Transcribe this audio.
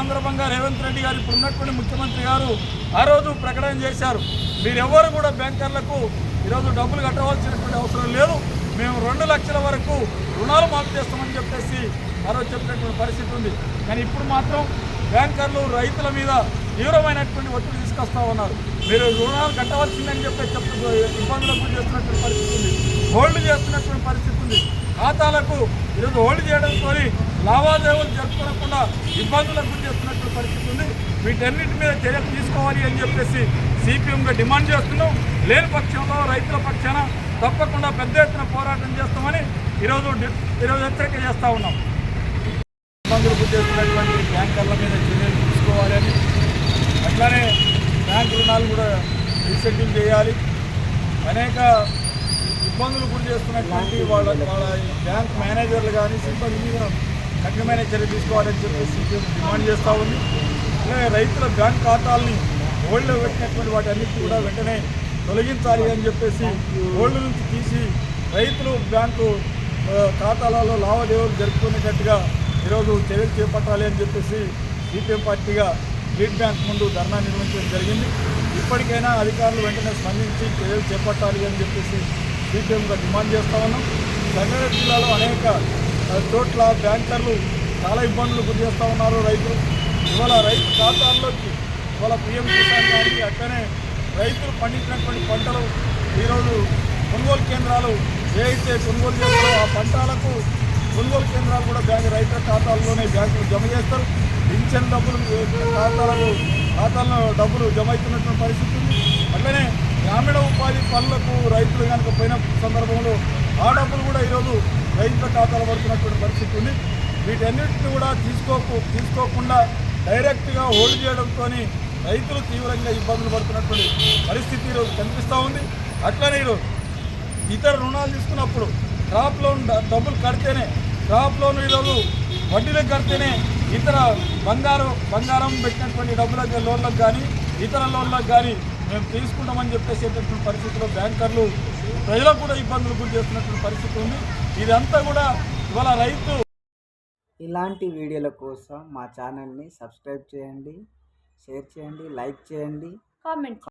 సందర్భంగా రేవంత్ రెడ్డి గారు ఇప్పుడు ఉన్నటువంటి ముఖ్యమంత్రి గారు ఆ రోజు ప్రకటన చేశారు. మీరెవ్వరు కూడా బ్యాంకర్లకు ఈరోజు డబ్బులు కట్టవలసినటువంటి అవసరం లేదు. మేము రెండు లక్షల వరకు రుణాలు మాఫీ చేస్తామని చెప్పేసి ఆ రోజు చెప్పినటువంటి పరిస్థితి ఉంది. కానీ ఇప్పుడు మాత్రం బ్యాంకర్లు రైతుల మీద తీవ్రమైనటువంటి ఒత్తిడి తీసుకొస్తా ఉన్నారు. మీరు రుణాలు కట్టవలసిందని చెప్పి చెప్పు ఇబ్బందులకు చేస్తున్నటువంటి పరిస్థితి ఉంది. హోల్డ్ చేస్తున్నటువంటి పరిస్థితి ఉంది. ఖాతాలకు ఈరోజు హోల్డ్ చేయడంతో లావాదేవీలు జరుపుకోకుండా ఇబ్బందులకు గురి చేస్తున్నటువంటి పరిస్థితి ఉంది. వీటన్నిటి మీద చర్యలు తీసుకోవాలి అని చెప్పేసి సిపిఎంగా డిమాండ్ చేస్తున్నాం. లేని పక్షంలో రైతుల పక్షాన తప్పకుండా పెద్ద ఎత్తున పోరాటం చేస్తామని ఈరోజు ఈరోజు హెచ్చరిక చేస్తూ ఉన్నాం. ఇబ్బందులు గురి చేస్తున్నటువంటి బ్యాంకర్ల మీద చర్యలు తీసుకోవాలని అట్లానే బ్యాంక్ రుణాలు కూడా రీసెటిల్ చేయాలి. అనేక ఇబ్బందులు గురి చేస్తున్నటువంటి వాళ్ళ వాళ్ళ బ్యాంక్ మేనేజర్లు కానీ సిబ్బంది మీద కఠినమైన చర్య తీసుకోవాలని చెప్పి సీపీఎం డిమాండ్ చేస్తూ ఉంది. అలాగే రైతుల బ్యాంక్ ఖాతాలని హోల్డ్లో పెట్టినటువంటి వాటి అన్నిటి కూడా వెంటనే తొలగించాలి అని చెప్పేసి ఓల్డ్ నుంచి తీసి రైతులు బ్యాంకు ఖాతాలలో లావాదేవీలు జరుపుకునేటట్టుగా ఈరోజు చర్యలు చేపట్టాలి అని చెప్పేసి సిపిఎం పార్టీగా స్టేట్ బ్యాంక్ ముందు ధర్నా నిర్వహించడం జరిగింది. ఇప్పటికైనా అధికారులు వెంటనే స్పందించి చర్యలు చేపట్టాలి అని చెప్పేసి సిపిఎంగా డిమాండ్ చేస్తా ఉన్నాం. సంగారెడ్డి జిల్లాలో అనేక చోట్ల బ్యాంకర్లు చాలా ఇబ్బందులు గురి చేస్తూ ఉన్నారు రైతులు. ఇవాళ రైతు ఖాతాల్లోకి ఇవాళ పిఎం కిసాన్ కానీ అట్లనే రైతులు పండించినటువంటి పంటలు ఈరోజు కొనుగోలు కేంద్రాలు ఏ కొనుగోలు చేస్తారో ఆ పంటలకు కొనుగోలు కేంద్రాలు కూడా బ్యాంక్ రైతుల ఖాతాల్లోనే బ్యాంకులు జమ చేస్తారు. పింఛన్ డబ్బులు ఖాతాలకు ఖాతాల్లో డబ్బులు జమ అవుతున్నటువంటి పరిస్థితి ఉంది. అట్లనే గ్రామీణ ఉపాధి పనులకు రైతులు కనుక పోయిన సందర్భంలో ఆ డబ్బులు కూడా ఈరోజు రైతుల ఖాతాలో పడుతున్నటువంటి పరిస్థితి ఉంది. వీటన్నిటిని కూడా తీసుకోకు తీసుకోకుండా డైరెక్ట్గా హోల్డ్ చేయడంతో రైతులు తీవ్రంగా ఇబ్బందులు పడుతున్నటువంటి పరిస్థితి ఈరోజు కనిపిస్తూ ఉంది. అట్లనే ఈరోజు ఇతర రుణాలు తీసుకున్నప్పుడు క్రాప్ లోన్ డబ్బులు కడితేనే క్రాప్ లోన్ ఈరోజు వడ్డీలకు కడితేనే ఇతర బంగారం బంగారం పెట్టినటువంటి డబ్బులకు లోన్లకు కానీ ఇతర లోన్లకు కానీ మేము తీసుకుంటామని చెప్పేసేటటువంటి పరిస్థితిలో బ్యాంకర్లు ప్రజలకు కూడా ఇబ్బందులు గురి చేస్తున్నటువంటి పరిస్థితి ఉంది. ఇదంతా కూడా ఇవాళ రైతు ఇలాంటి వీడియోల కోసం మా ఛానల్ని సబ్స్క్రైబ్ చేయండి షేర్ చేయండి లైక్ చేయండి. కామెంట్